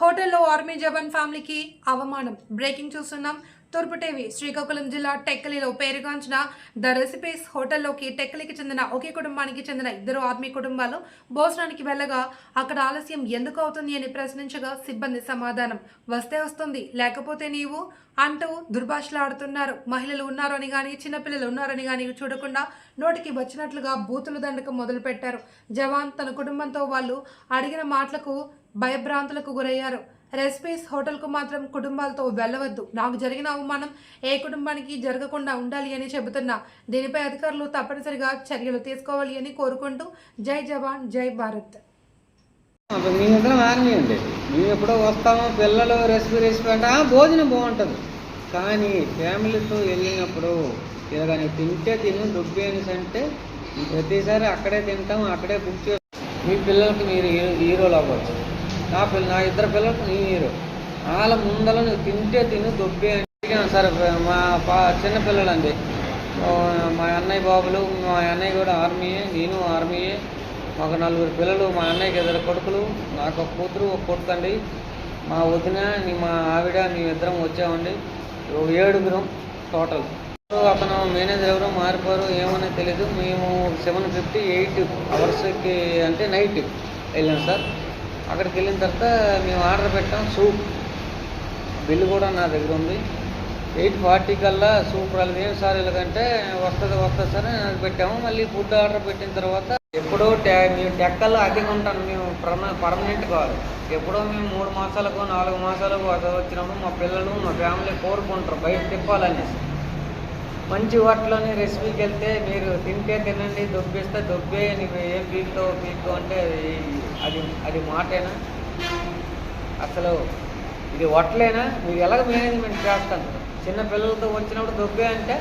హోటల్లో ఆర్మీ జవాన్ ఫ్యామిలీకి అవమానం. బ్రేకింగ్ చూస్తున్నాం. తూర్పుటేవి శ్రీకాకుళం జిల్లా టెక్కలిలో పేరుగాంచిన ద రెసిపీస్ హోటల్లోకి టెక్కలికి చెందిన ఒకే కుటుంబానికి చెందిన ఇద్దరు ఆర్మీ కుటుంబాలు భోజనానికి వెళ్ళగా అక్కడ ఆలస్యం ఎందుకు అవుతుంది అని ప్రశ్నించగా సిబ్బంది సమాధానం వస్తే వస్తుంది లేకపోతే నీవు అంటూ దుర్భాషలాడుతున్నారు. మహిళలు ఉన్నారు అని కానీ చిన్నపిల్లలు ఉన్నారని కానీ చూడకుండా నోటికి వచ్చినట్లుగా బూతులు దండకం మొదలుపెట్టారు. జవాన్ తన కుటుంబంతో వాళ్ళు అడిగిన మాటలకు భయభ్రాంతులకు గురయ్యారు. రెసిపీస్ హోటల్కు మాత్రం కుటుంబాలతో వెళ్ళవద్దు. నాకు జరిగిన అవమానం ఏ కుటుంబానికి జరగకుండా ఉండాలి అని చెబుతున్నా. దీనిపై అధికారులు తప్పనిసరిగా చర్యలు తీసుకోవాలి అని కోరుకుంటూ జై జవాన్ జై భారత్. అప్పుడు మేము ఇద్దరం మేము ఎప్పుడో వస్తాము పిల్లలు రెసిపీ రెసిపీ అంటే భోజనం బాగుంటుంది. కానీ ఫ్యామిలీతో వెళ్ళినప్పుడు ఇలాగని తింటే తిను దుబ్బి అంటే ప్రతిసారి అక్కడే తింటాం అక్కడే బుక్ చేస్తాం. మీ పిల్లలకి మీరు హీరోలు అవ్వచ్చు. నా పిల్ల నా ఇద్దరు పిల్లలకు నీరు వాళ్ళ ముందర నువ్వు తింటే తిను దొబ్బే అడిగాను సార్ మా పా చిన్నపిల్లలండి మా అన్నయ్య బాబులు మా అన్నయ్య కూడా ఆర్మీయే నేను ఆర్మీయే మాకు నలుగురు పిల్లలు మా అన్నయ్యకి ఇద్దరు కొడుకులు నాకు ఒక కూతురు ఒక కొడుకు అండి మా వదిన నీ- మా ఆవిడ మేమిద్దరం వచ్చామండి. ఏడుగురం టోటల్ అతను మేనేజర్ ఎవరో మారిపోరు ఏమని తెలీదు. మేము సెవెన్ ఫిఫ్టీ ఎయిట్ అవర్స్కి అంటే నైట్ వెళ్ళాం సార్. అక్కడికి వెళ్ళిన తర్వాత మేము ఆర్డర్ పెట్టాం సూప్. బిల్లు కూడా నా దగ్గర ఉంది. ఎయిట్ ఫార్టీ కల్లా సూప్ రాలేదు. ఏం సార్ ఇలాగంటే వస్తుంది వస్తుంది సార్ అని అది పెట్టాము. మళ్ళీ ఫుడ్ ఆర్డర్ పెట్టిన తర్వాత ఎప్పుడో టె మేము టెక్కల్లో అద్దెకు ఉంటాను మేము పర్మ పర్మనెంట్ కాదు. ఎప్పుడో మేము మూడు మాసాలకు నాలుగు మాసాలకు వచ్చినప్పుడు మా పిల్లలు మా ఫ్యామిలీ కోరుకుంటారు. బయట తిప్పాలనేసి. మంచి హోటల్లోని రెసిపీకి వెళ్తే మీరు తింటే తినండి దొబ్బేస్తే దొబ్బే నీకు ఏం పీక్తో పీక్తో అంటే అది- అది మాటేనా? అసలు ఇది హోటలేనా? మీరు ఎలాగ మేనేజ్మెంట్ చేస్తాను చిన్న పిల్లలతో వచ్చినప్పుడు దొబ్బే అంటే